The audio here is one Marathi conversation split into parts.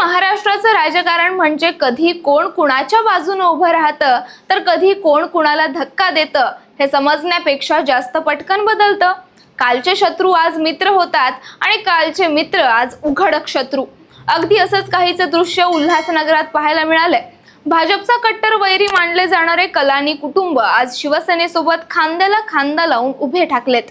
महाराष्ट्राचं राजकारण म्हणजे कधी कोण कुणाच्या बाजूने उभं राहतं तर कधी कोण कुणाला धक्का देतं हे समजण्यापेक्षा जास्त पटकन बदलतं. कालचे शत्रू आज मित्र होतात आणि कालचे मित्र आज उघडक शत्रू. अगदी असंच काहीचं दृश्य उल्हासनगरात पाहायला मिळालंय. भाजपचा कट्टर वैरी मानले जाणारे कलानी कुटुंब आज शिवसेनेसोबत खांद्याला खांदा लावून उभे ठाकलेत.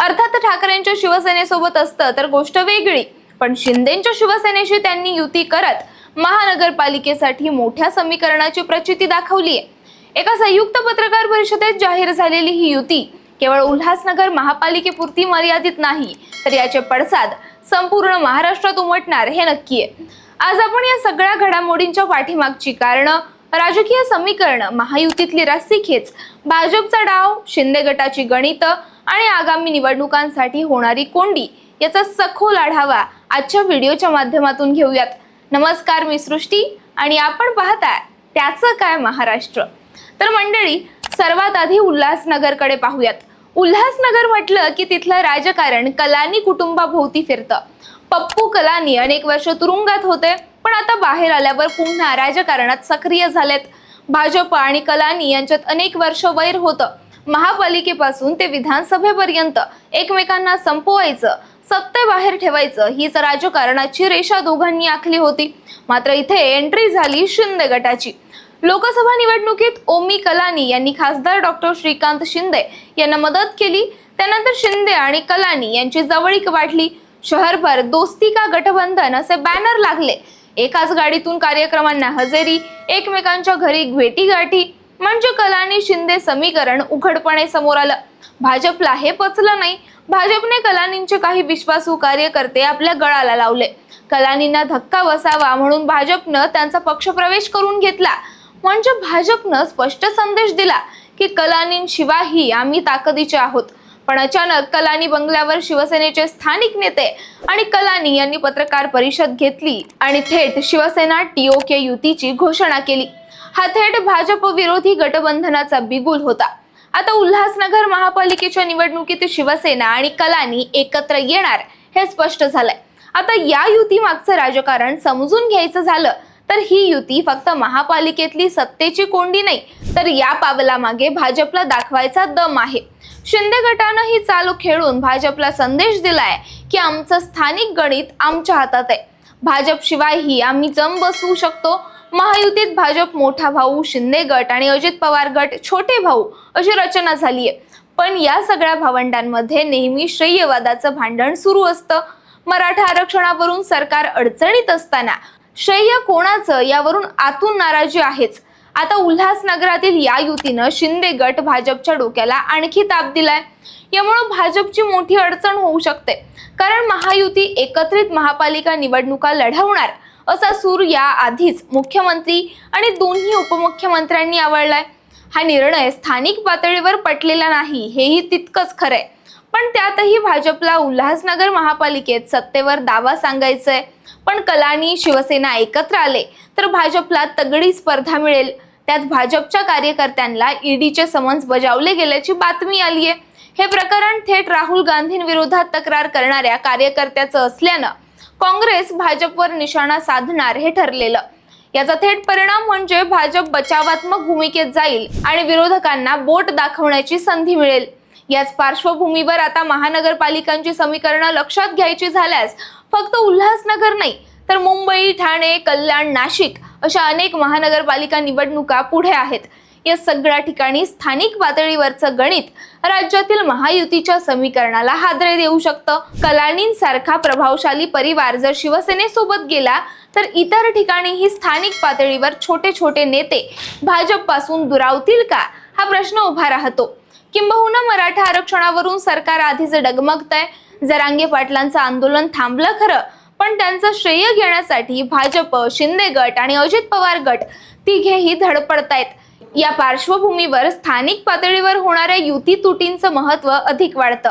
अर्थात ठाकरेंच्या शिवसेनेसोबत असतं तर गोष्ट वेगळी. पण शिंदेच्या शिवसेनेशी त्यांनी युती करत महानगरपालिकेसाठी मोठ्या समीकरणाची प्रचिती दाखवली आहे एका संयुक्त पत्रकार परिषदेत जाहीर झालेली ही युती केवळ उल्हासनगर महापालिकेपुरती मर्यादित नाही तर याचे पडसाद संपूर्ण महाराष्ट्रात उमटणार हे नक्की आहे आज आपण या सगळ्या घडामोडींच्या पाठीमागची कारणं राजकीय समीकरण महायुतीतली रस्सीखेच भाजपचा डाव शिंदे गटाची गणितं आणि आगामी निवडणुकांसाठी होणारी कोंडी याचा सखोल आढावा आजच्या व्हिडिओच्या माध्यमातून घेऊयात. नमस्कार मी सृष्टी आणि आपण पाहताय त्याचं काय महाराष्ट्र. तर मंडळी सर्वात आधी उल्हासनगरकडे पाहूयात. उल्हासनगर म्हटलं की तिथलं राजकारण कलानी कुटुंबाभोवती फिरतं. पप्पू कलानी अनेक वर्ष तुरुंगात होते पण आता बाहेर आल्यावर पुन्हा राजकारणात सक्रिय झालेत. भाजप आणि कलानी यांच्यात अनेक वर्ष वैर होतं. महापालिकेपासून ते विधानसभेपर्यंत एकमेकांना संपवायचं सत्तेबाहेर ठेवायचं. हीच राजकारणाची रेषा दोघांनी आखली होती. मात्र इथे एंट्री झाली शिंदे गटाची. लोकसभा निवडणुकीत ओमी कलानी यांनी खासदार डॉक्टर श्रीकांत शिंदे यांना मदत केली. त्यानंतर शिंदे आणि कलानी यांची जवळीक वाढली. शहरभर दोस्ती का गठबंधन असे बॅनर लागले. एकाच गाडीतून कार्यक्रमांना हजेरी एकमेकांच्या घरी भेटीगाठी म्हणजे कलानी शिंदे समीकरण उघडपणे समोर आलं. भाजपला हे पचलं नाही. भाजपने कलानींचे काही विश्वासू कार्यकर्ते आपल्या गळाला लावले. कलानींना धक्का बसावा म्हणून भाजपनं त्यांचा पक्षप्रवेश करून घेतला. म्हणजे भाजपनं स्पष्ट संदेश दिला की कलानींशिवायही आम्ही ताकदीचे आहोत. पण अचानक कलानी बंगल्यावर शिवसेनेचे स्थानिक नेते आणि कलानी यांनी पत्रकार परिषद घेतली आणि थेट शिवसेना टीओके युतीची घोषणा केली. हा थेट भाजप विरोधी गटबंधनाचा बिगुल होता. आता उल्हासनगर महापालिकेच्या निवडणुकीत शिवसेना आणि कलानी एकत्र येणार हे स्पष्ट झालंय. आता या युती मागचं राजकारण समजून घ्यायचं झालं तर ही युती फक्त महापालिकेतली सत्तेची कोंडी नाही तर या पावलामागे भाजपला दाखवायचा दम आहे. शिंदे गटानं ही चालू खेळून भाजपला संदेश दिलाय की आमचं स्थानिक गणित आमच्या हातात आहे. भाजप शिवायही आम्ही जम बसवू शकतो महायुतीत भाजप मोठा भाऊ शिंदे गट आणि अजित पवार गट छोटे भाऊ अशी रचना झाली आहे पण या सगळ्या भावंडांमध्ये नेहमी श्रेयवादाचं भांडण सुरू असतं. मराठा आरक्षणावरून सरकार अडचणीत असताना श्रेय कोणाचं यावरून आतून नाराजी आहेच. आता उल्हासनगरातील या युतीनं शिंदे गट भाजपच्या डोक्याला आणखी ताप दिलाय. यामुळं भाजपची मोठी अडचण होऊ शकते. कारण महायुती एकत्रित महापालिका निवडणुका लढवणार असा सूर या आधीच मुख्यमंत्री आणि दोन्ही उपमुख्यमंत्र्यांनी आवडलाय हा निर्णय स्थानिक पातळीवर पटलेला नाही हेही तितकंच खरंय. पण त्यातही भाजपला उल्हासनगर महापालिकेत सत्तेवर दावा सांगायचंय. पण कलानी शिवसेना एकत्र आले तर भाजपला तगडी स्पर्धा मिळेल. त्यात भाजपच्या कार्यकर्त्यांना ईडीचे समन्स बजावले गेल्याची बातमी आली आहे हे प्रकरण थेट राहुल गांधींविरोधात तक्रार करणाऱ्या कार्यकर्त्याचं असल्यानं काँग्रेस भाजपवर निशाणा साधणार हे ठरलेलं. याचा थेट परिणाम म्हणजे भाजप बचावात्मक भूमिकेत जाईल आणि विरोधकांना बोट दाखवण्याची संधी मिळेल. याच पार्श्वभूमीवर आता महानगरपालिकांची समीकरणं लक्षात घ्यायची झाल्यास फक्त उल्हासनगर नाही तर मुंबई ठाणे कल्याण नाशिक अशा अनेक महानगरपालिका निवडणुका पुढे आहेत. या सगळ्या ठिकाणी स्थानिक पातळीवरचं गणित राज्यातील महायुतीच्या समीकरणाला हादरे देऊ शकतं. कलानींसारखा प्रभावशाली परिवार जर शिवसेनेसोबत गेला तर इतर ठिकाणीही स्थानिक पातळीवर छोटे छोटे नेते भाजपपासून दुरावतील का? हा प्रश्न उभा राहतो. किंबहुना मराठा आरक्षणावरून सरकार आधीच डगमगतंय. जरांगे पाटलांचं आंदोलन थांबलं खरं पण त्यांचं श्रेय घेण्यासाठी भाजप शिंदे गट आणि अजित पवार गट तिघेही धडपडतायत. या पार्श्वभूमीवर स्थानिक पातळीवर होणाऱ्या युती तुटींचं महत्त्व अधिक वाढतं.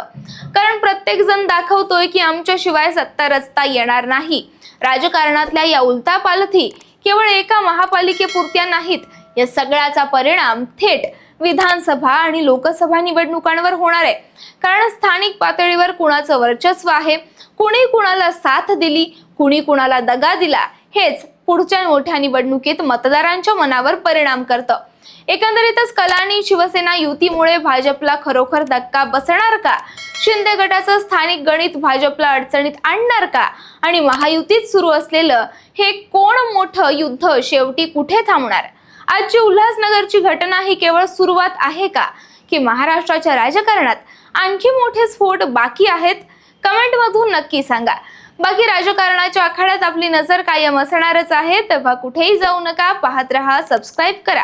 कारण प्रत्येक जण दाखवतोय की आमच्याशिवाय सत्ता रचता येणार नाही. राजकारणातल्या या उलथापालथी केवळ एका महापालिकेपुरत्या नाहीत या सगळ्याचा परिणाम थेट विधानसभा आणि लोकसभा निवडणुकांवर होणार आहे. कारण स्थानिक पातळीवर कुणाचं वर्चस्व आहे कुणी कुणाला साथ दिली कुणी कुणाला दगा दिला हेच पुढच्या मोठ्या निवडणुकीत मतदारांच्या मनावर परिणाम करतं. एकंदरीतच कला आणि शिवसेना युतीमुळे भाजपला खरोखर धक्का बसणार का? शिंदे गटाचं स्थानिक गणित भाजपला अडचणीत आणणार का? आणि महायुतीत सुरू असलेलं हे कोण मोठं युद्ध शेवटी कुठे थांबणार? आजची उल्हासनगरची घटना ही केवळ सुरुवात आहे का? की महाराष्ट्राच्या राजकारणात आणखी मोठे स्फोट बाकी आहेत? कमेंटमधून नक्की सांगा. बाकी राजकारणाच्या आखाड्यात आपली नजर कायम असणारच आहे तेव्हा कुठेही जाऊ नका पाहत रहा सबस्क्राईब करा.